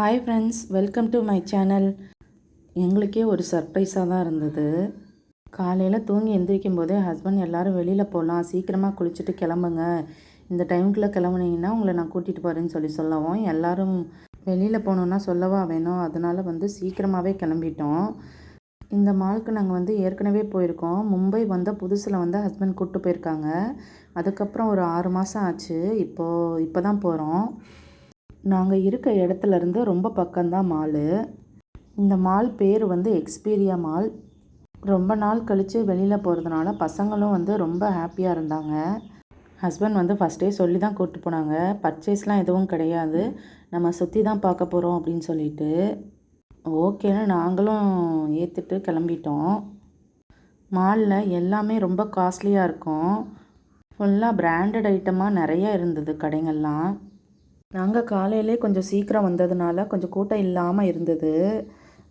Hi friends welcome to my channel எங்களுக்கே ஒரு சர்ப்ரைஸாக தான் இருந்தது. காலையில் தூங்கி எந்திரிக்கும் போதே ஹஸ்பண்ட் எல்லோரும் வெளியில் போகலாம் சீக்கிரமாக குளிச்சுட்டு கிளம்புங்க. இந்த டைமுக்குள்ளே கிளம்புனீங்கன்னா உங்களை நான் கூட்டிகிட்டு போகிறேன்னு சொல்லி சொல்லவும் எல்லோரும் வெளியில் போகணுன்னா சொல்லவா வேணும். அதனால் வந்து சீக்கிரமாகவே கிளம்பிட்டோம். இந்த மாலுக்கு நாங்கள் வந்து ஏற்கனவே போயிருக்கோம். மும்பை வந்த புதுசில் வந்து ஹஸ்பண்ட் கூப்பிட்டு போயிருக்காங்க. அதுக்கப்புறம் ஒரு ஆறு மாதம் ஆச்சு. இப்போது இப்போ தான் போகிறோம் நாங்கள் இருக்க இடத்துலேருந்து ரொம்ப பக்கம்தான் மாலு. இந்த மால் பேர் வந்து எக்ஸ்பீரியா மால். ரொம்ப நாள் கழித்து வெளியில் போகிறதுனால பசங்களும் வந்து ரொம்ப ஹாப்பியாக இருந்தாங்க. ஹஸ்பண்ட் வந்து ஃபஸ்ட்டே சொல்லி தான் கூப்பிட்டு போனாங்க. பர்ச்சேஸ்லாம் எதுவும் கிடையாது. நம்ம சுற்றி தான் பார்க்க போகிறோம் அப்படின்னு சொல்லிட்டு. ஓகேன்னு நாங்களும் ஏற்றுட்டு கிளம்பிட்டோம். மாலில் எல்லாமே ரொம்ப காஸ்ட்லியாக இருக்கும். ஃபுல்லாக பிராண்டட் ஐட்டமாக நிறைய இருந்தது கடைங்கள்லாம். நாங்கள் காலையிலே கொஞ்சம் சீக்கிரம் வந்ததுனால கொஞ்சம் கூட்டம் இல்லாமல் இருந்தது.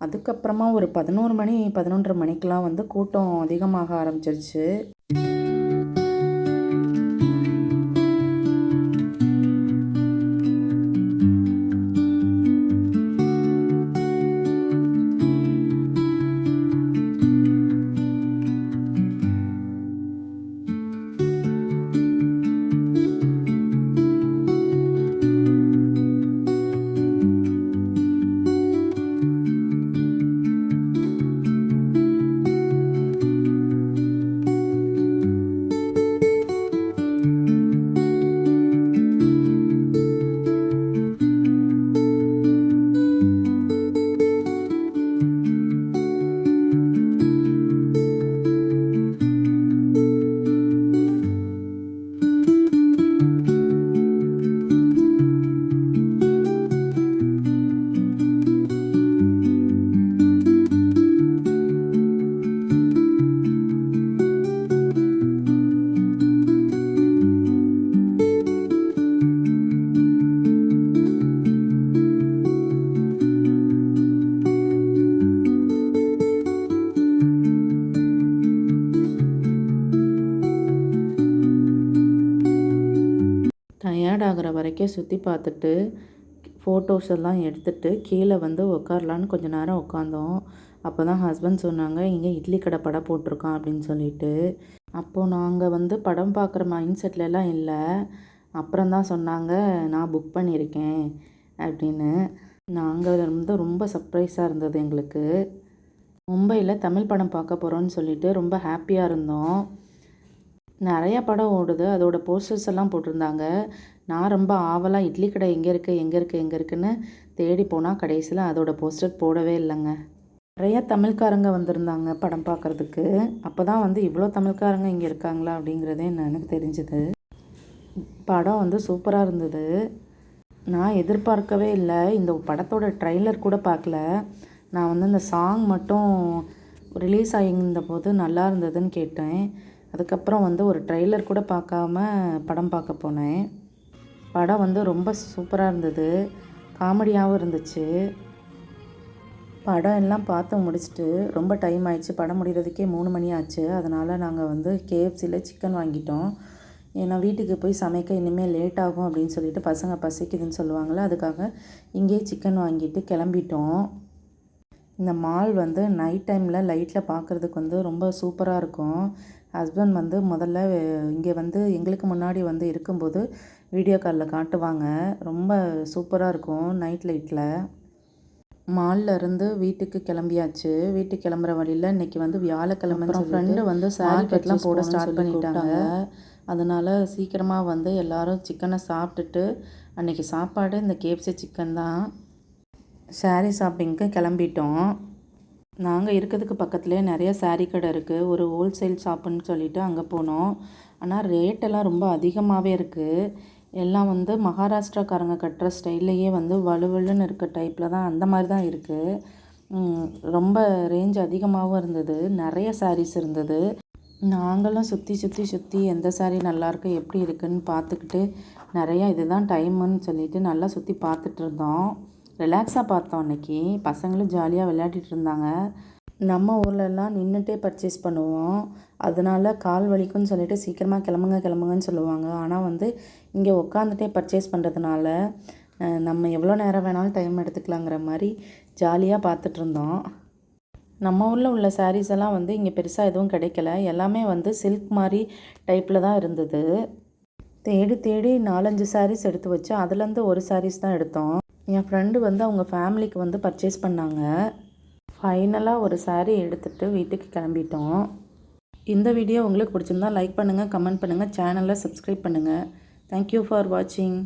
அதுக்கப்புறமா ஒரு பதினோரு மணி பதினொன்றரை மணிக்கெலாம் வந்து கூட்டம் அதிகமாக ஆரம்பிச்சிருச்சு. டயர்ட் ஆகிற வரைக்கும் சுற்றி பார்த்துட்டு ஃபோட்டோஸ் எல்லாம் எடுத்துட்டு கீழே வந்து உட்காரலான்னு கொஞ்ச நேரம் உட்காந்தோம் அப்போ தான் ஹஸ்பண்ட் சொன்னாங்க இங்கே இட்லி கடை படம் போட்டிருக்கான் அப்படின்னு சொல்லிட்டு. அப்போது நாங்கள் வந்து படம் பார்க்குற மைண்ட் செட்லலாம் இல்லை. அப்புறம் தான் சொன்னாங்க நான் புக் பண்ணியிருக்கேன் அப்படின்னு. நாங்கள் வந்து ரொம்ப சர்ப்ரைஸாக இருந்தது எங்களுக்கு. மும்பையில் தமிழ் படம் பார்க்க போகிறோன்னு சொல்லிட்டு ரொம்ப ஹாப்பியாக இருந்தோம். நிறைய படம் ஓடுது. அதோட போஸ்டர்ஸ் எல்லாம் போட்டிருந்தாங்க. நான் ரொம்ப ஆவலாக இட்லி கடை எங்கே இருக்குது எங்கே இருக்குது எங்கே இருக்குன்னு தேடி போனால் கடைசியில் அதோட போஸ்டர் போடவே இல்லைங்க. நிறைய தமிழ்காரங்க வந்திருந்தாங்க படம் பார்க்குறதுக்கு. அப்போ தான் வந்து இவ்வளோ தமிழ்காரங்க இங்கே இருக்காங்களா அப்படிங்கிறதே எனக்கு தெரிஞ்சுது. படம் வந்து சூப்பராக இருந்தது. நான் எதிர்பார்க்கவே இல்லை. இந்த படத்தோட ட்ரைலர் கூட பார்க்கல. நான் வந்து இந்த சாங் மட்டும் ரிலீஸ் ஆகியிருந்த போது நல்லா இருந்ததுன்னு கேட்டேன். அதுக்கப்புறம் வந்து ஒரு ட்ரெய்லர் கூட பார்க்காம படம் பார்க்க போனேன். படம் வந்து ரொம்ப சூப்பராக இருந்தது. காமெடியாகவும் இருந்துச்சு. படம் எல்லாம் பார்த்து முடிச்சுட்டு ரொம்ப டைம் ஆயிடுச்சு. படம் முடிகிறதுக்கே மூணு மணி ஆச்சு. அதனால் நாங்கள் வந்து கேஎஃப்சியில் சிக்கன் வாங்கிட்டோம். ஏன்னா வீட்டுக்கு போய் சமைக்க இனிமேல் லேட் ஆகும் அப்படின்னு சொல்லிட்டு பசங்க பசிக்குதுன்னு சொல்லுவாங்களே அதுக்காக இங்கேயே சிக்கன் வாங்கிட்டு கிளம்பிட்டோம். இந்த மால் வந்து நைட் டைமில் லைட்டில் பார்க்குறதுக்கு வந்து ரொம்ப சூப்பராக இருக்கும். ஹஸ்பண்ட் வந்து முதல்ல இங்கே வந்து எங்களுக்கு முன்னாடி வந்து இருக்கும்போது வீடியோ காலில் காட்டுவாங்க. ரொம்ப சூப்பராக இருக்கும் நைட் லைட்டில் மாலில் இருந்து வீட்டுக்கு கிளம்பியாச்சு. வீட்டுக்கு கிளம்புற வழியில் இன்றைக்கி வந்து வியாழக்கிழமை ஃப்ரெண்டு வந்து சாரி கட்லாம் போட ஸ்டார்ட் பண்ணிட்டாங்க. அதனால் சீக்கிரமாக வந்து எல்லோரும் சிக்கனை சாப்பிட்டுட்டு அன்றைக்கி சாப்பாடு இந்த கேப்சி சிக்கன் தான். சாரீ ஷாப்பிங்க்கு கிளம்பிட்டோம். நாங்கள் இருக்கிறதுக்கு பக்கத்துலேயே நிறைய சாரீ கடை இருக்குது ஒரு ஹோல்சேல் ஷாப்புன்னு சொல்லிட்டு அங்கே போனோம். ஆனால் ரேட்டெல்லாம் ரொம்ப அதிகமாகவே இருக்குது எல்லாம் வந்து மகாராஷ்டிராக்காரங்க கட்டுற ஸ்டைல்லையே வந்து வலுவலுன்னு இருக்க டைப்பில் தான் அந்த மாதிரி தான் இருக்குது ரொம்ப ரேஞ்ச் அதிகமாகவும் இருந்தது. நிறைய சாரீஸ் இருந்தது. நாங்களும் சுற்றி சுற்றி சுற்றி எந்த சாரீ நல்லாயிருக்கு எப்படி இருக்குதுன்னு பார்த்துக்கிட்டு நிறையா இதுதான் டைமுன்னு சொல்லிட்டு நல்லா சுற்றி பார்த்துட்டு இருந்தோம். ரிலாக்ஸாக பார்த்தோம் அன்றைக்கி பசங்களும் ஜாலியாக விளையாடிட்டு இருந்தாங்க. நம்ம ஊர்லெலாம் நின்றுட்டே பர்ச்சேஸ் பண்ணுவோம். அதனால கால் வலிக்குன்னு சொல்லிட்டு சீக்கிரமாக கிளம்புங்க கிளம்புங்கன்னு சொல்லுவாங்க. ஆனால் வந்து இங்கே உட்காந்துட்டே பர்ச்சேஸ் பண்ணுறதுனால நம்ம எவ்வளோ நேரம் வேணாலும் டைம் எடுத்துக்கலாங்கிற மாதிரி ஜாலியாக பார்த்துட்டு இருந்தோம். நம்ம ஊரில் உள்ள சாரீஸ் எல்லாம் வந்து இங்கே பெருசாக எதுவும் கிடைக்கல. எல்லாமே வந்து சில்க் மாதிரி டைப்பில் தான் இருந்தது. தேடி தேடி நாலஞ்சு சாரீஸ் எடுத்து வச்சு அதுலேருந்து ஒரு சாரீஸ் தான் எடுத்தோம். என் ஃப்ரெண்டு வந்து அவங்க ஃபேமிலிக்கு வந்து பர்ச்சேஸ் பண்ணாங்க. ஃபைனலாக ஒரு சாரீ எடுத்துகிட்டு வீட்டுக்கு கிளம்பிட்டோம். இந்த வீடியோ உங்களுக்கு பிடிச்சிருந்தா லைக் பண்ணுங்கள் கமெண்ட் பண்ணுங்கள் சேனலை சப்ஸ்கிரைப் பண்ணுங்கள் தேங்க்யூ ஃபார் வாட்சிங்